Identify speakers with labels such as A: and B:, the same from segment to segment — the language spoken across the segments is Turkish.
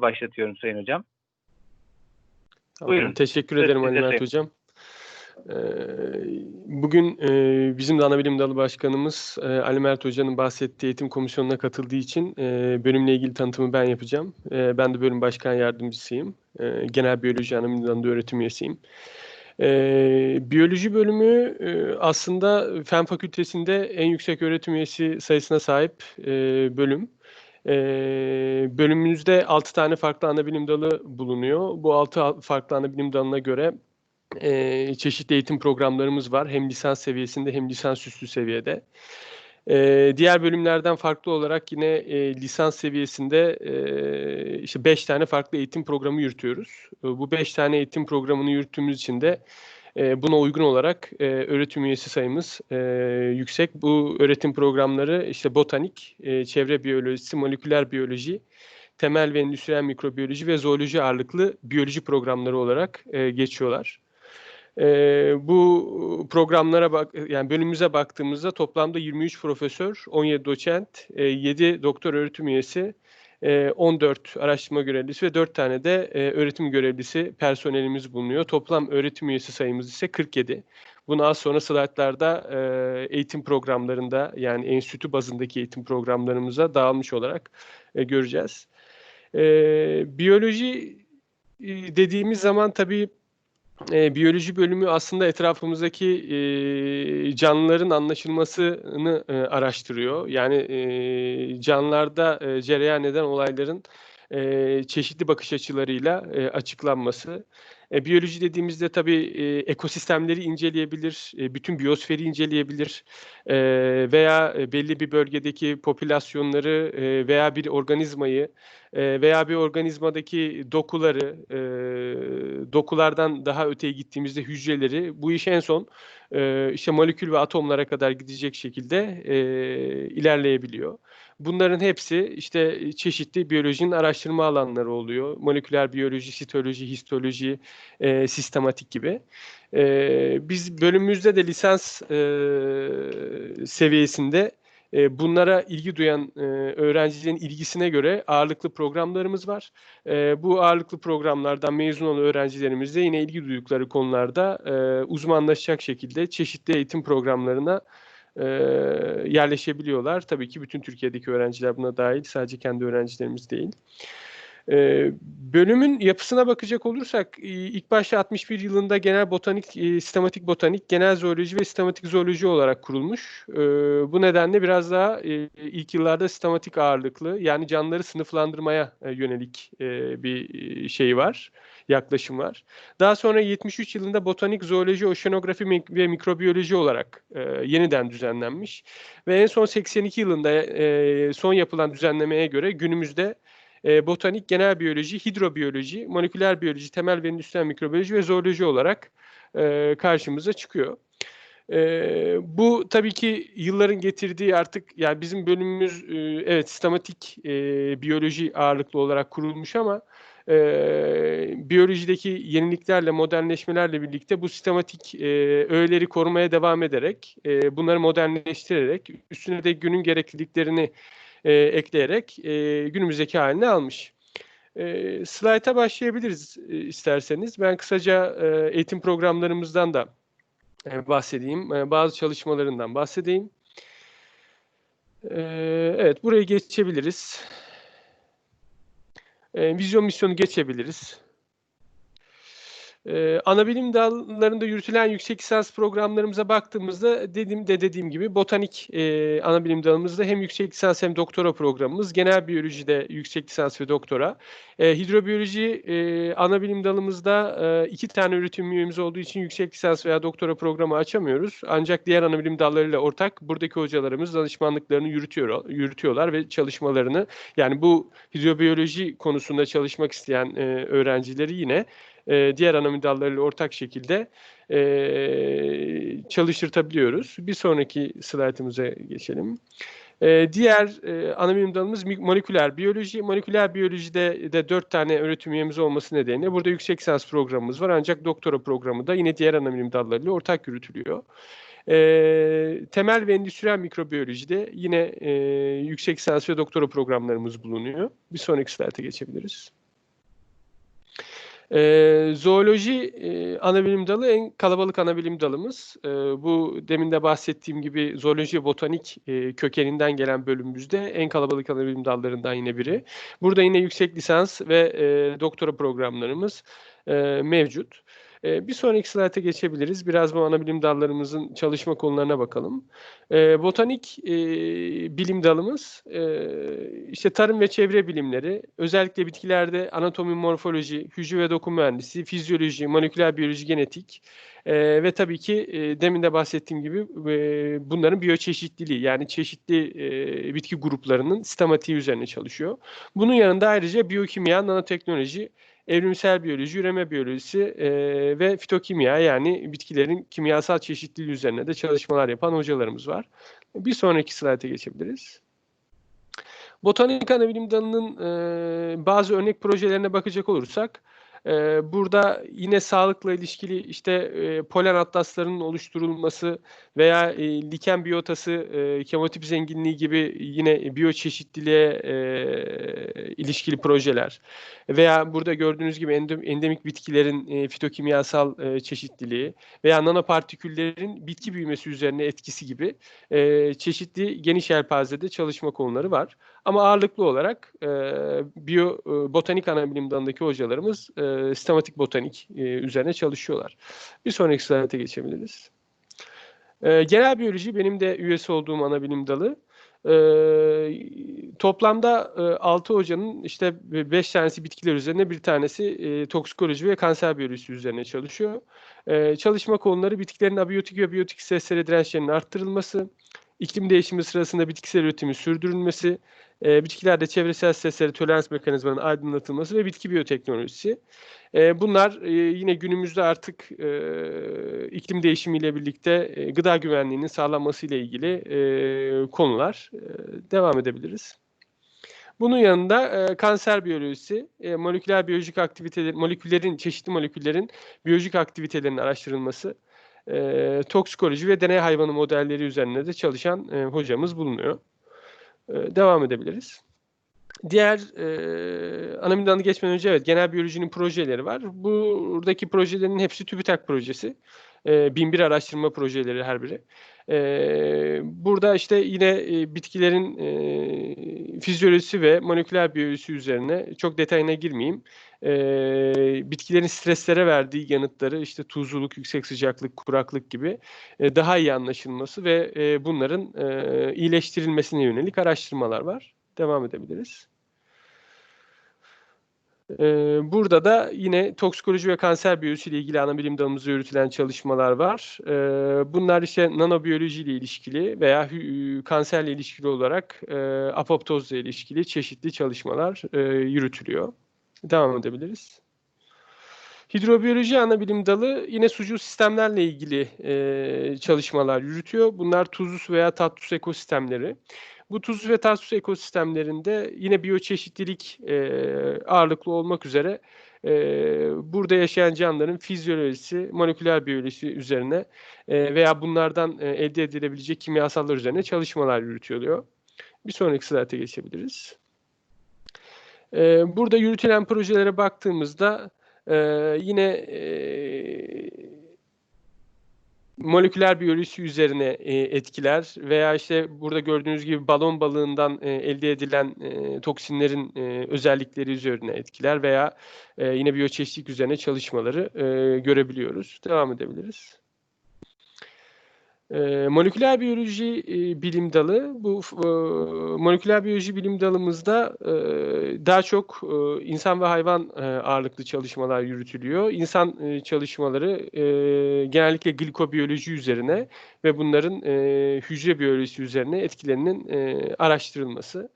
A: başlatıyorum Sayın Hocam.
B: Tamam,
A: Buyurun.
B: Teşekkür
A: Söz
B: ederim Ali Mert. Hocam. Ee, Bugün e, bizim de Anabilim Dalı Başkanımız e, Ali Mert Hoca'nın bahsettiği eğitim komisyonuna katıldığı için e, bölümle ilgili tanıtımı ben yapacağım. Ben de bölüm başkan yardımcısıyım. Genel Biyoloji Anabilim Dalı öğretim üyesiyim. Biyoloji bölümü e, aslında Fen Fakültesi'nde en yüksek öğretim üyesi sayısına sahip e, bölüm. E, bölümümüzde 6 tane farklı ana bilim dalı bulunuyor. Bu 6 farklı ana bilim dalına göre e, çeşitli eğitim programlarımız var. Hem lisans seviyesinde hem lisansüstü seviyede. E, diğer bölümlerden farklı olarak yine e, lisans seviyesinde e, işte 5 tane farklı eğitim programı yürütüyoruz. Bu 5 tane eğitim programını yürüttüğümüz için de e, buna uygun olarak e, öğretim üyesi sayımız e, yüksek. Bu öğretim programları işte botanik, e, çevre biyolojisi, moleküler biyoloji, temel ve endüstriyel mikrobiyoloji ve zooloji ağırlıklı biyoloji programları olarak e, geçiyorlar. E, bu programlara bak, yani bölümümüze baktığımızda toplamda 23 profesör, 17 doçent, e, 7 doktor öğretim üyesi, 14 araştırma görevlisi ve 4 tane de e, öğretim görevlisi personelimiz bulunuyor. Toplam öğretim üyesi sayımız ise 47. Bunu az sonra slaytlarda e, eğitim programlarında yani enstitü bazındaki eğitim programlarımıza dağılmış olarak e, göreceğiz. Biyoloji dediğimiz zaman tabii e, biyoloji bölümü aslında etrafımızdaki e, canlıların anlaşılmasını e, araştırıyor. Yani e, canlılarda e, cereyan eden olayların e, çeşitli bakış açılarıyla e, açıklanması. E, biyoloji dediğimizde tabii e, ekosistemleri inceleyebilir, e, bütün biyosferi inceleyebilir e, veya e, belli bir bölgedeki popülasyonları e, veya bir organizmayı e, veya bir organizmadaki dokuları, e, dokulardan daha öteye gittiğimizde hücreleri, bu iş en son e, işte molekül ve atomlara kadar gidecek şekilde e, ilerleyebiliyor. Bunların hepsi işte çeşitli biyolojinin araştırma alanları oluyor. Moleküler biyoloji, sitoloji, histoloji, e, sistematik gibi. E, biz bölümümüzde de lisans e, seviyesinde e, bunlara ilgi duyan e, öğrencilerin ilgisine göre ağırlıklı programlarımız var. E, bu ağırlıklı programlardan mezun olan öğrencilerimiz de yine ilgi duydukları konularda e, uzmanlaşacak şekilde çeşitli eğitim programlarına e, yerleşebiliyorlar. Tabii ki bütün Türkiye'deki öğrenciler buna dahil, sadece kendi öğrencilerimiz değil. E, bölümün yapısına bakacak olursak e, ilk başta 61 yılında genel botanik, e, sistematik botanik, genel zooloji ve sistematik zooloji olarak kurulmuş. E, bu nedenle biraz daha e, ilk yıllarda sistematik ağırlıklı yani canlıları sınıflandırmaya e, yönelik e, bir e, şey var, yaklaşım var. Daha sonra 73 yılında botanik, zooloji, oşenografi ve mikrobiyoloji olarak e, yeniden düzenlenmiş. Ve en son 82 yılında e, son yapılan düzenlemeye göre günümüzde e, botanik, genel biyoloji, hidrobiyoloji, moleküler biyoloji, temel ve endüstriyel mikrobiyoloji ve zooloji olarak e, karşımıza çıkıyor. E, bu tabii ki yılların getirdiği artık yani bizim bölümümüz e, evet sistematik e, biyoloji ağırlıklı olarak kurulmuş ama e, biyolojideki yeniliklerle, modernleşmelerle birlikte bu sistematik e, öğeleri korumaya devam ederek, e, bunları modernleştirerek, üstüne de günün gerekliliklerini e, ekleyerek e, günümüzdeki halini almış. E, slayta başlayabiliriz e, isterseniz. Ben kısaca e, eğitim programlarımızdan da e, bahsedeyim. E, bazı çalışmalarından bahsedeyim. E, evet, buraya geçebiliriz. E, vizyon misyonu geçebiliriz. Ee, ana dallarında yürütülen yüksek lisans programlarımıza baktığımızda dediğim de dediğim gibi botanik e, ana dalımızda hem yüksek lisans hem doktora programımız, genel biyolojide yüksek lisans ve doktora. E, hidrobiyoloji e, ana dalımızda e, iki tane öğretim üyemiz olduğu için yüksek lisans veya doktora programı açamıyoruz. Ancak diğer ana bilim dallarıyla ortak buradaki hocalarımız danışmanlıklarını yürütüyor, yürütüyorlar ve çalışmalarını yani bu hidrobiyoloji konusunda çalışmak isteyen e, öğrencileri yine e, diğer ana dallarıyla ortak şekilde e, çalıştırtabiliyoruz. Bir sonraki slaytımıza geçelim. E, diğer e, ana bilim dalımız moleküler biyoloji. Moleküler biyolojide de dört tane öğretim üyemiz olması nedeniyle burada yüksek lisans programımız var. Ancak doktora programı da yine diğer ana bilim dallarıyla ortak yürütülüyor. E, temel ve endüstriyel mikrobiyolojide yine e, yüksek lisans ve doktora programlarımız bulunuyor. Bir sonraki slayta geçebiliriz. Ee, zooloji e, anabilim dalı en kalabalık anabilim dalımız. Ee, bu demin de bahsettiğim gibi zooloji botanik e, kökeninden gelen bölümümüzde en kalabalık anabilim dallarından yine biri. Burada yine yüksek lisans ve e, doktora programlarımız e, mevcut. E, bir sonraki slayta geçebiliriz. Biraz bu anabilim dallarımızın çalışma konularına bakalım. E, botanik e, bilim dalımız e, işte tarım ve çevre bilimleri, özellikle bitkilerde anatomi, morfoloji, hücre ve doku mühendisi, fizyoloji, moleküler biyoloji, genetik e, ve tabii ki e, demin de bahsettiğim gibi e, bunların biyoçeşitliliği yani çeşitli e, bitki gruplarının sistematiği üzerine çalışıyor. Bunun yanında ayrıca biyokimya, nanoteknoloji, evrimsel biyoloji, üreme biyolojisi e, ve fitokimya yani bitkilerin kimyasal çeşitliliği üzerine de çalışmalar yapan hocalarımız var. Bir sonraki slayta geçebiliriz. Botanik anabilim dalının e, bazı örnek projelerine bakacak olursak, ee, burada yine sağlıkla ilişkili işte e, polen atlaslarının oluşturulması veya e, liken biyotası, e, kemotip zenginliği gibi yine biyoçeşitliliğe e, ilişkili projeler veya burada gördüğünüz gibi endemik bitkilerin e, fitokimyasal e, çeşitliliği veya nanopartiküllerin bitki büyümesi üzerine etkisi gibi e, çeşitli geniş yelpazede çalışma konuları var. Ama ağırlıklı olarak e, biyo e, botanik anabilim dalındaki hocalarımız e, sistematik botanik e, üzerine çalışıyorlar. Bir sonraki slayta geçebiliriz. E, genel biyoloji benim de üyesi olduğum anabilim dalı. E, toplamda e, 6 hocanın işte 5 tanesi bitkiler üzerine, bir tanesi e, toksikoloji ve kanser biyolojisi üzerine çalışıyor. E, çalışma konuları bitkilerin abiyotik ve biyotik streslere dirençlerinin arttırılması, iklim değişimi sırasında bitkisel üretimi sürdürülmesi, e, bitkilerde çevresel streslere tolerans mekanizmanın aydınlatılması ve bitki biyoteknolojisi. E, bunlar e, yine günümüzde artık e, iklim değişimiyle birlikte e, gıda güvenliğinin sağlanması ile ilgili e, konular. E, devam edebiliriz. Bunun yanında e, kanser biyolojisi, e, moleküler biyolojik aktiviteler, moleküllerin, çeşitli moleküllerin biyolojik aktivitelerinin araştırılması, e, toksikoloji ve deney hayvanı modelleri üzerine de çalışan e, hocamız bulunuyor. E, devam edebiliriz. Diğer e, anamildanı geçmeden önce evet genel biyolojinin projeleri var. Buradaki projelerin hepsi TÜBİTAK projesi. E, 1001 araştırma projeleri her biri. E, burada işte yine e, bitkilerin e, fizyolojisi ve moleküler biyolojisi üzerine çok detayına girmeyeyim. E, bitkilerin streslere verdiği yanıtları işte tuzluluk, yüksek sıcaklık, kuraklık gibi e, daha iyi anlaşılması ve e, bunların e, iyileştirilmesine yönelik araştırmalar var. Devam edebiliriz. Burada da yine toksikoloji ve kanser biyolojisi ile ilgili ana bilim dalımızda yürütülen çalışmalar var. Bunlar işte nanobiyoloji ile ilişkili veya kanserle ilişkili olarak apoptozla ilişkili çeşitli çalışmalar yürütülüyor. Devam edebiliriz. Hidrobiyoloji ana bilim dalı yine sucul sistemlerle ilgili çalışmalar yürütüyor. Bunlar tuzlu su veya tatlı su ekosistemleri. Bu tuz ve tatsuz ekosistemlerinde yine biyoçeşitlilik e, ağırlıklı olmak üzere e, burada yaşayan canlıların fizyolojisi, moleküler biyolojisi üzerine e, veya bunlardan e, elde edilebilecek kimyasallar üzerine çalışmalar yürütülüyor. Bir sonraki slayta geçebiliriz. E, burada yürütülen projelere baktığımızda e, yine e, moleküler biyolojisi üzerine e, etkiler veya işte burada gördüğünüz gibi balon balığından e, elde edilen e, toksinlerin e, özellikleri üzerine etkiler veya e, yine biyoçeşitlik üzerine çalışmaları e, görebiliyoruz. Devam edebiliriz. E, moleküler biyoloji e, bilim dalı, bu e, moleküler biyoloji bilim dalımızda e, daha çok e, insan ve hayvan e, ağırlıklı çalışmalar yürütülüyor. İnsan e, çalışmaları e, genellikle glikobiyoloji üzerine ve bunların e, hücre biyolojisi üzerine etkilerinin e, araştırılması.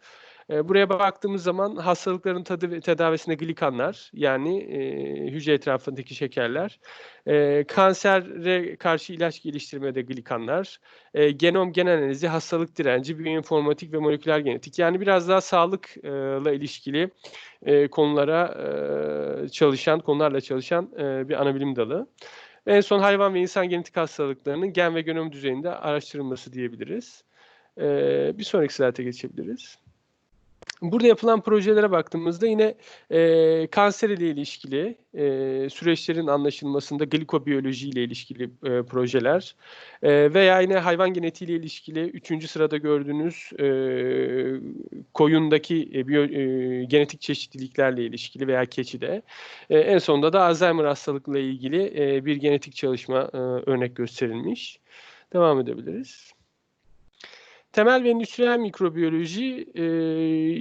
B: Buraya baktığımız zaman hastalıkların tadı, tedavisinde glikanlar yani e, hücre etrafındaki şekerler, e, kansere karşı ilaç geliştirmede glikanlar, e, genom gen analizi, hastalık direnci, biyoinformatik ve moleküler genetik yani biraz daha sağlıkla ilişkili e, konulara e, çalışan, konularla çalışan e, bir anabilim dalı. En son hayvan ve insan genetik hastalıklarının gen ve genom düzeyinde araştırılması diyebiliriz. Ee, bir sonraki slayta geçebiliriz. Burada yapılan projelere baktığımızda yine e, kanser ile ilişkili e, süreçlerin anlaşılmasında glikobiyoloji ile ilişkili e, projeler e, veya yine hayvan genetiği ile ilişkili üçüncü sırada gördüğünüz e, koyundaki e, biyo, e, genetik çeşitliliklerle ilişkili veya keçide. E, en sonunda da Alzheimer hastalıkla ilgili e, bir genetik çalışma e, örnek gösterilmiş. Devam edebiliriz. Temel ve endüstriyel mikrobiyoloji e,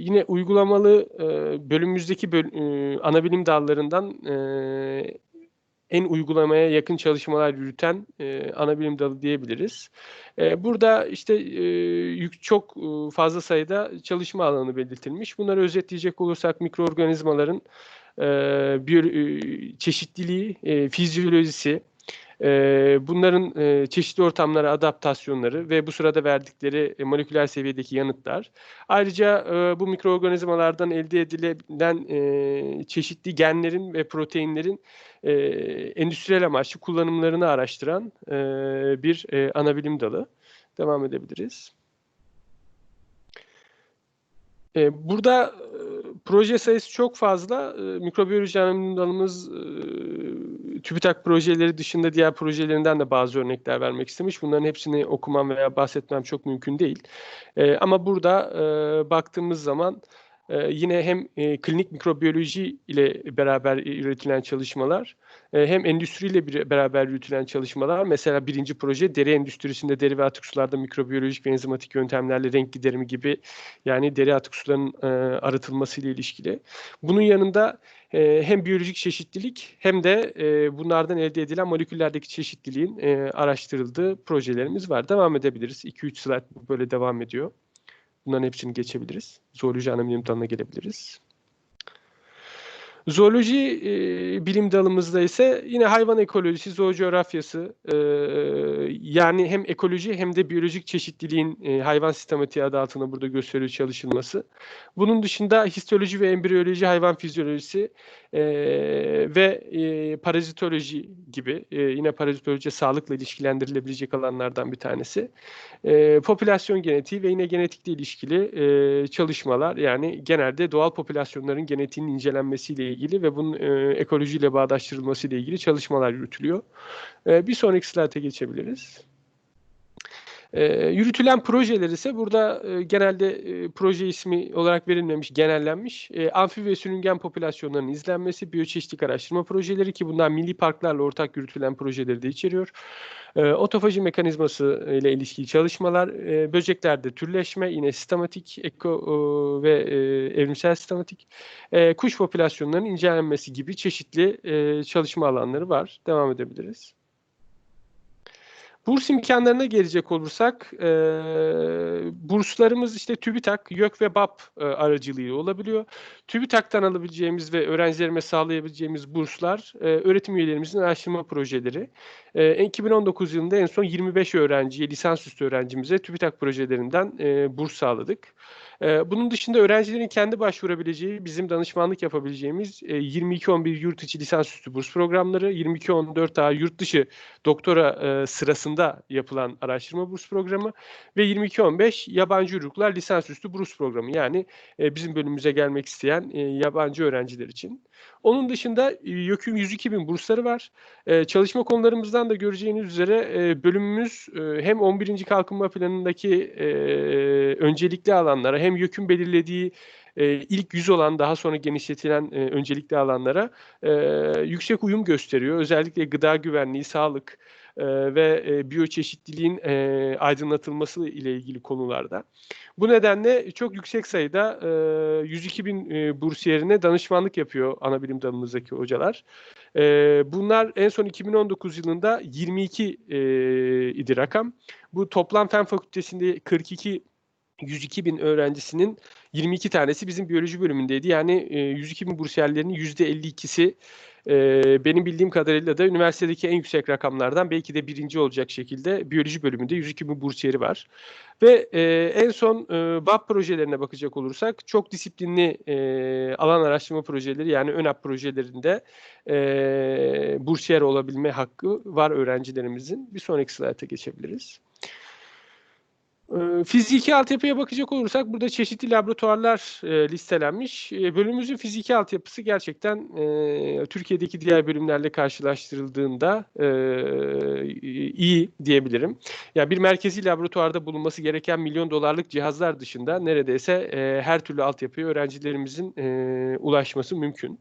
B: yine uygulamalı e, bölümümüzdeki böl e, ana bilim dallarından e, en uygulamaya yakın çalışmalar yürüten e, ana bilim dalı diyebiliriz. E, burada işte e, yük çok e, fazla sayıda çalışma alanı belirtilmiş. Bunları özetleyecek olursak mikroorganizmaların e, biyo, e, çeşitliliği, e, fizyolojisi, e, bunların e, çeşitli ortamlara adaptasyonları ve bu sırada verdikleri e, moleküler seviyedeki yanıtlar. Ayrıca e, bu mikroorganizmalardan elde edilen e, çeşitli genlerin ve proteinlerin e, endüstriyel amaçlı kullanımlarını araştıran e, bir e, ana dalı. Devam edebiliriz. Burada e, proje sayısı çok fazla. Mikrobiyoloji analiz dalımız TÜBİTAK projeleri dışında diğer projelerinden de bazı örnekler vermek istemiş. Bunların hepsini okumam veya bahsetmem çok mümkün değil. E, ama burada e, baktığımız zaman e, yine hem e, klinik mikrobiyoloji ile beraber üretilen çalışmalar e, hem endüstriyle beraber yürütülen çalışmalar. Mesela birinci proje deri endüstrisinde deri ve atık sularda mikrobiyolojik ve enzimatik yöntemlerle renk giderimi gibi yani deri atık suların e, arıtılması ile ilişkili. Bunun yanında e, hem biyolojik çeşitlilik hem de bunlardan elde edilen moleküllerdeki çeşitliliğin araştırıldığı projelerimiz var. Devam edebiliriz. 2-3 slide böyle devam ediyor. Bunların hepsini geçebiliriz. Zooloji ana bilim dalına gelebiliriz. Zooloji e, bilim dalımızda ise yine hayvan ekolojisi, zoocoğrafyası e, yani hem ekoloji hem de biyolojik çeşitliliğin e, hayvan sistematiği adı altında burada gösteriyor çalışılması. Bunun dışında histoloji ve embriyoloji, hayvan fizyolojisi e, ve e, parazitoloji gibi e, yine parazitoloji sağlıkla ilişkilendirilebilecek alanlardan bir tanesi. E, popülasyon genetiği ve yine genetikle ilişkili e, çalışmalar yani genelde doğal popülasyonların genetiğinin incelenmesiyle ilgili ve bunun e, ekolojiyle bağdaştırılması ile ilgili çalışmalar yürütülüyor. E, bir sonraki slayta geçebiliriz. E, yürütülen projeler ise burada e, genelde e, proje ismi olarak verilmemiş, genellenmiş. E, amfi ve sürüngen popülasyonlarının izlenmesi, biyoçeşitlik araştırma projeleri ki bunlar milli parklarla ortak yürütülen projeleri de içeriyor. E, otofaji mekanizması ile ilişkili çalışmalar, e, böceklerde türleşme, yine sistematik, eko e, ve e, evrimsel sistematik, e, kuş popülasyonlarının incelenmesi gibi çeşitli e, çalışma alanları var. Devam edebiliriz. Burs imkanlarına gelecek olursak e, burslarımız işte TÜBİTAK, YÖK ve BAP e, aracılığı olabiliyor. TÜBİTAK'tan alabileceğimiz ve öğrencilerime sağlayabileceğimiz burslar e, öğretim üyelerimizin araştırma projeleri. E, 2019 yılında en son 25 öğrenciye, lisansüstü öğrencimize TÜBİTAK projelerinden e, burs sağladık. E, bunun dışında öğrencilerin kendi başvurabileceği, bizim danışmanlık yapabileceğimiz e, 22-11 yurt içi lisansüstü burs programları, 22-14A yurt dışı doktora e, sırasında yapılan araştırma burs programı ve 22-15 yabancı uyruklar lisansüstü burs programı. Yani e, bizim bölümümüze gelmek isteyen e, yabancı öğrenciler için. Onun dışında YÖK'ün 102 bin bursları var. Çalışma konularımızdan da göreceğiniz üzere bölümümüz hem 11. Kalkınma Planı'ndaki öncelikli alanlara hem YÖK'ün belirlediği e, ilk yüz olan daha sonra genişletilen e, öncelikli alanlara e, yüksek uyum gösteriyor. Özellikle gıda güvenliği, sağlık, e, ve e, biyoçeşitliliğin e, aydınlatılması ile ilgili konularda. Bu nedenle çok yüksek sayıda e, 102 bin e, burs yerine danışmanlık yapıyor ana bilim dalımızdaki hocalar. E, bunlar en son 2019 yılında 22 e, idi rakam. Bu toplam fen fakültesinde 42 102 bin öğrencisinin 22 tanesi bizim biyoloji bölümündeydi. Yani e, 102 bin bursiyerlerinin %52'si e, benim bildiğim kadarıyla da üniversitedeki en yüksek rakamlardan belki de birinci olacak şekilde biyoloji bölümünde 102 bin bursiyeri var. Ve e, en son e, BAP projelerine bakacak olursak çok disiplinli e, alan araştırma projeleri yani ÖNAP projelerinde e, bursiyer olabilme hakkı var öğrencilerimizin. Bir sonraki slayta geçebiliriz. Ee, Fiziki altyapıya bakacak olursak burada çeşitli laboratuvarlar e, listelenmiş. E, bölümümüzün fiziki altyapısı gerçekten e, Türkiye'deki diğer bölümlerle karşılaştırıldığında iyi diyebilirim. Ya bir merkezi laboratuvarda bulunması gereken milyon dolarlık cihazlar dışında neredeyse her türlü altyapıya öğrencilerimizin ulaşması mümkün.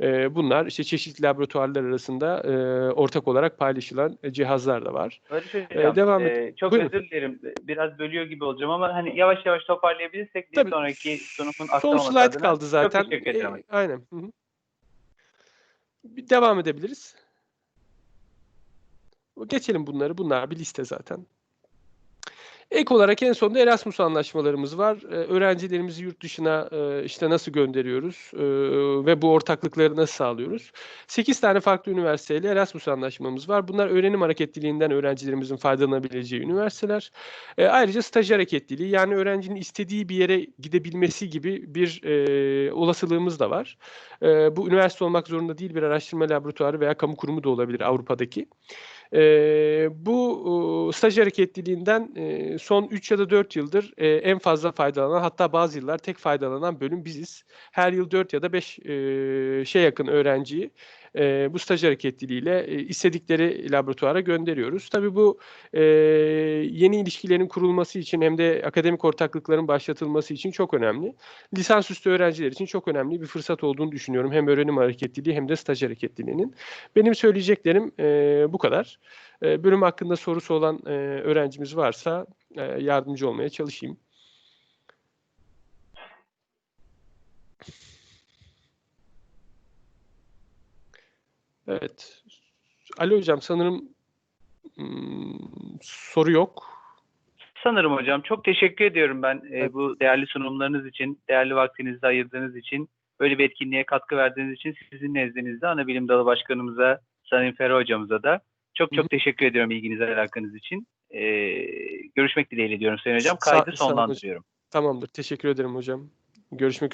B: E, bunlar işte çeşitli laboratuvarlar arasında e, ortak olarak paylaşılan e, cihazlar da var. Ee, devam et.
A: e, çok
B: Buyurun.
A: özür dilerim. Biraz bölüyor gibi olacağım ama hani yavaş yavaş toparlayabilirsek bir
B: Tabii.
A: sonraki sunumun
B: Son
A: aksamaması
B: slide
A: adına
B: kaldı zaten.
A: Çok teşekkür ederim.
B: E, aynen. Hı hı. Bir devam edebiliriz. Geçelim bunları. Bunlar bir liste zaten. Ek olarak en sonunda Erasmus anlaşmalarımız var. Ee, öğrencilerimizi yurt dışına e, işte nasıl gönderiyoruz e, ve bu ortaklıkları nasıl sağlıyoruz? 8 tane farklı üniversiteyle Erasmus anlaşmamız var. Bunlar öğrenim hareketliliğinden öğrencilerimizin faydalanabileceği üniversiteler. E, ayrıca staj hareketliliği yani öğrencinin istediği bir yere gidebilmesi gibi bir e, olasılığımız da var. E, bu üniversite olmak zorunda değil bir araştırma laboratuvarı veya kamu kurumu da olabilir Avrupa'daki. E, bu e, staj hareketliliğinden e, son 3 ya da 4 yıldır e, en fazla faydalanan hatta bazı yıllar tek faydalanan bölüm biziz. Her yıl 4 ya da 5 e, şey yakın öğrenciyi e, bu staj hareketliliğiyle e, istedikleri laboratuvara gönderiyoruz. Tabii bu e, yeni ilişkilerin kurulması için hem de akademik ortaklıkların başlatılması için çok önemli. Lisansüstü öğrenciler için çok önemli bir fırsat olduğunu düşünüyorum. Hem öğrenim hareketliliği hem de staj hareketliliğinin. Benim söyleyeceklerim e, bu kadar. E, bölüm hakkında sorusu olan e, öğrencimiz varsa e, yardımcı olmaya çalışayım. Evet. Ali Hocam sanırım hmm, soru yok.
A: Sanırım hocam. Çok teşekkür ediyorum ben e,
B: Evet.
A: bu değerli sunumlarınız için, değerli vaktinizi ayırdığınız için, böyle bir etkinliğe katkı verdiğiniz için sizin nezdinizde ana bilim dalı başkanımıza, Sayın Ferro hocamıza da çok çok
B: hı.
A: teşekkür ediyorum ilginize alakanız için. E, görüşmek dileğiyle diyorum Sayın hocam. Kaydı
B: hocam.
A: sonlandırıyorum.
B: Tamamdır. Teşekkür ederim hocam. Görüşmek üzere.